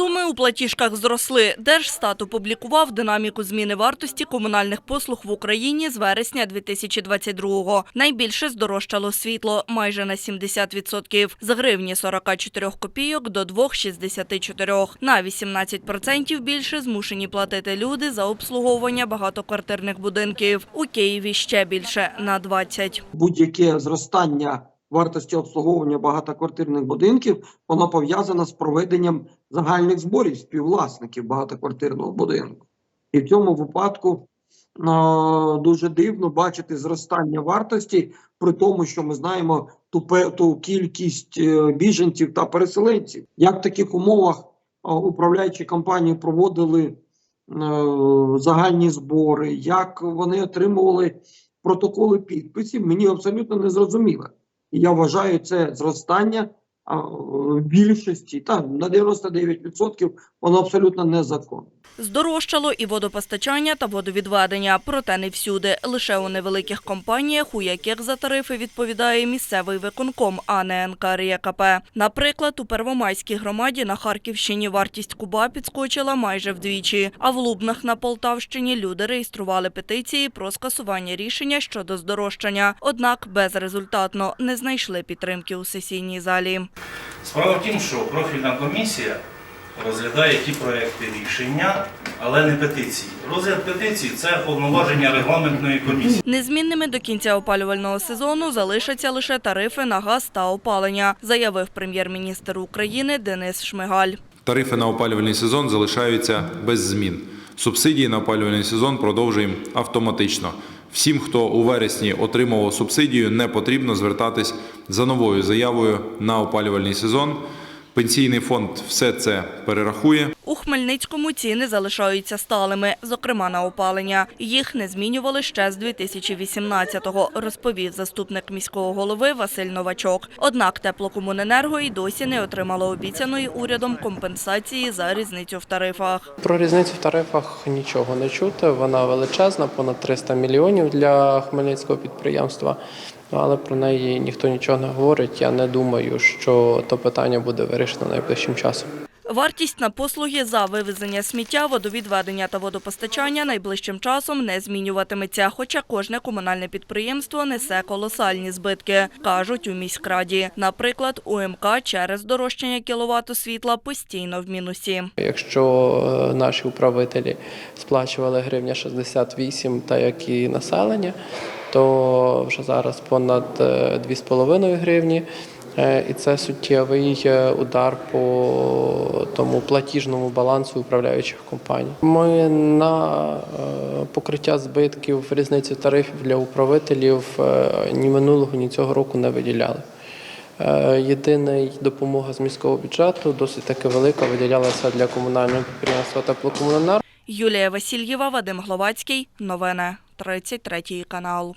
Суми у платіжках зросли. Держстат опублікував динаміку зміни вартості комунальних послуг в Україні з вересня 2022-го. Найбільше здорожчало світло – майже на 70%. З гривні 44 копійок до 2,64. На 18% більше змушені платити люди за обслуговування багатоквартирних будинків. У Києві ще більше – на 20%. будь-яке зростання вартості обслуговування багатоквартирних будинків, воно пов'язане з проведенням загальних зборів співвласників багатоквартирного будинку. І в цьому випадку дуже дивно бачити зростання вартості, при тому, що ми знаємо ту, ту кількість е, біженців та переселенців. Як в таких умовах управляючі компанії проводили е, загальні збори, як вони отримували протоколи підписів, мені абсолютно не зрозуміло. І я вважаю це зростання більшості, та на 99% воно абсолютно незаконне. Здорожчало і водопостачання та водовідведення, проте не всюди. Лише у невеликих компаніях, у яких за тарифи відповідає місцевий виконком, а не НКРЄКП. Наприклад, у Первомайській громаді на Харківщині вартість куба підскочила майже вдвічі, а в Лубнах на Полтавщині люди реєстрували петиції про скасування рішення щодо здорожчання. Однак безрезультатно не знайшли підтримки у сесійній залі. Справа в тім, що профільна комісія розглядає ті проекти рішення, але не петиції. Розгляд петицій це повноваження регламентної комісії. Незмінними до кінця опалювального сезону залишаться лише тарифи на газ та опалення, заявив прем'єр-міністр України Денис Шмигаль. Тарифи на опалювальний сезон залишаються без змін. Субсидії на опалювальний сезон продовжуємо автоматично. Всім, хто у вересні отримував субсидію, не потрібно звертатись за новою заявою на опалювальний сезон. Пенсійний фонд все це перерахує. Хмельницькому ціни залишаються сталими, зокрема на опалення. Їх не змінювали ще з 2018-го, розповів заступник міського голови Василь Новачок. Однак теплокомуненерго і досі не отримало обіцяної урядом компенсації за різницю в тарифах. Про різницю в тарифах нічого не чути. Вона величезна, понад 300 мільйонів для хмельницького підприємства. Але про неї ніхто нічого не говорить. Я не думаю, що то питання буде вирішено найближчим часом. Вартість на послуги за вивезення сміття, водовідведення та водопостачання найближчим часом не змінюватиметься, хоча кожне комунальне підприємство несе колосальні збитки, кажуть у міськраді. Наприклад, УМК через дорожчання кіловату світла постійно в мінусі. Якщо е, наші управителі сплачували гривня 68, та як і населення, то вже зараз понад е, 2,5 гривні. Е, І це суттєвий е, удар по тому платіжному балансу управляючих компаній. Ми на е, покриття збитків різниці тарифів для управителів ні минулого, ні цього року не виділяли. Єдина допомога з міського бюджету досить таки велика виділялася для комунального підприємства теплокомуненерго. Юлія Васильєва, Вадим Гловацький. Новини. 33 канал.